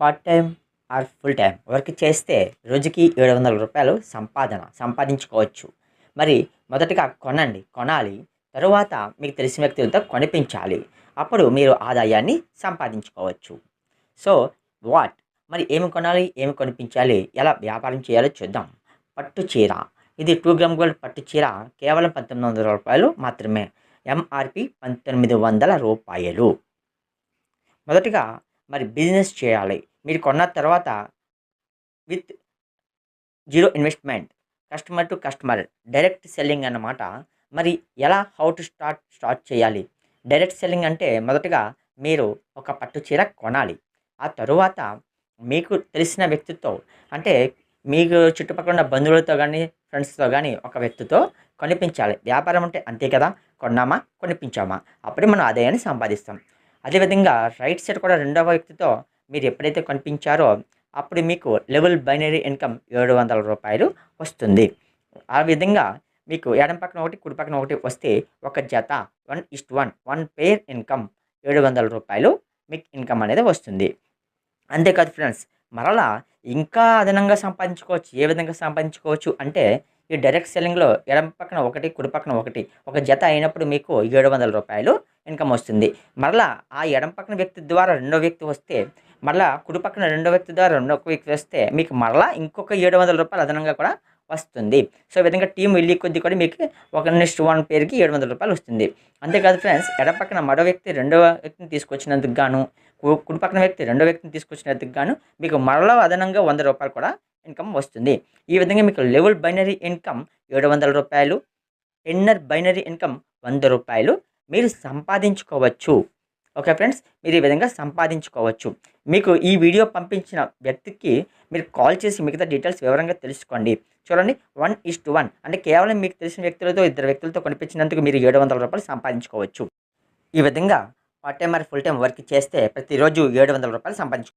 Part time or full time work చేస్తే రోజుకి ఏడు వందల రూపాయలు సంపాదన సంపాదించుకోవచ్చు. మరి మొదటగా కొనండి. కొనాలి. తరువాత మీకు తెలిసిన వ్యక్తులతో కొనిపించాలి. అప్పుడు మీరు ఆదాయాన్ని సంపాదించుకోవచ్చు. సో వాట్ మరి ఏమి కొనాలి? ఏమి కొనిపించాలి? ఎలా వ్యాపారం చేయాలో చూద్దాం. పట్టు చీర. ఇది టూ గ్రామ్ గోల్డ్ పట్టు చీర కేవలం పంతొమ్మిది వందల రూపాయలు మాత్రమే. ఎంఆర్పి పంతొమ్మిది వందల రూపాయలు. మొదటిగా మరి బిజినెస్ చేయాలి. మీరు కొన్న తర్వాత with zero investment customer to customer direct selling అన్నమాట. మరి ఎలా హౌ టు స్టార్ట్ స్టార్ట్ చేయాలి? డైరెక్ట్ సెల్లింగ్ అంటే మొదటగా మీరు ఒక పట్టు చీర కొనాలి. ఆ తరువాత మీకు తెలిసిన వ్యక్తితో అంటే మీకు చుట్టుపక్కల ఉన్న బంధువులతో కానీ ఫ్రెండ్స్తో కానీ ఒక వ్యక్తితో కొనిపించాలి. వ్యాపారం అంటే అంతే కదా కొన్నామా కొనిపించామా? అప్పుడే మనం ఆదాయాన్ని సంపాదిస్తాం. అదేవిధంగా రైట్ సైడ్ కూడా రెండవ వ్యక్తితో మీరు ఎప్పుడైతే కనిపించారో అప్పుడు మీకు లెవెల్ బైనరీ ఇన్కమ్ ఏడు వందల రూపాయలు వస్తుంది. ఆ విధంగా మీకు ఎడం పక్కన ఒకటి కుడి పక్కన ఒకటి వస్తే ఒక జత one is one one pair income ఏడు వందల రూపాయలు మీకు ఇన్కమ్ అనేది వస్తుంది. అంతేకాదు ఫ్రెండ్స్ మరలా ఇంకా అదనంగా సంపాదించుకోవచ్చు ఏ విధంగా సంపాదించుకోవచ్చు అంటే ఈ డైరెక్ట్ సెల్లింగ్లో ఎడం పక్కన ఒకటి కుడి పక్కన ఒకటి ఒక జత అయినప్పుడు మీకు ఏడు వందల రూపాయలు ఇన్కమ్ వస్తుంది. మరలా ఆ ఎడం పక్కన వ్యక్తి ద్వారా రెండో వ్యక్తి వస్తే మరలా కుడి పక్కన రెండో వ్యక్తి ద్వారా రెండో వ్యక్తి వస్తే మీకు మరలా ఇంకొక ఏడు వందల రూపాయలు అదనంగా కూడా వస్తుంది. సో ఈ విధంగా టీం వెళ్ళి కొద్ది కూడా మీకు ఒక నెక్స్ట్ వన్ పేరుకి ఏడు వందల రూపాయలు వస్తుంది. అంతేకాదు ఫ్రెండ్స్ ఎడ పక్కన మరో వ్యక్తి రెండవ వ్యక్తిని తీసుకొచ్చినందుకు గాను కు- కుడి పక్కన వ్యక్తి రెండో వ్యక్తిని తీసుకొచ్చినందుకు గాను మీకు మరలా అదనంగా వంద రూపాయలు కూడా ఇన్కమ్ వస్తుంది. ఈ విధంగా మీకు లెవెల్ బైనరీ ఇన్కమ్ ఏడు వందల రూపాయలు ఇన్నర్ బైనరీ ఇన్కమ్ వంద రూపాయలు మీరు సంపాదించుకోవచ్చు. ఓకే ఫ్రెండ్స్ మీరు ఈ విధంగా సంపాదించుకోవచ్చు. మీకు ఈ వీడియో పంపించిన వ్యక్తికి మీరు కాల్ చేసి మిగతా డీటెయిల్స్ వివరంగా తెలుసుకోండి. చూడండి వన్ ఇస్ టు వన్ అంటే కేవలం మీకు తెలిసిన వ్యక్తులతో ఇద్దరు వ్యక్తులతో కొనిపించినందుకు మీరు ఏడు వందల రూపాయలు సంపాదించుకోవచ్చు. ఈ విధంగా పార్ట్ టైం మరి ఫుల్ టైం వర్క్ చేస్తే ప్రతిరోజు ఏడు వందల రూపాయలు సంపాదించు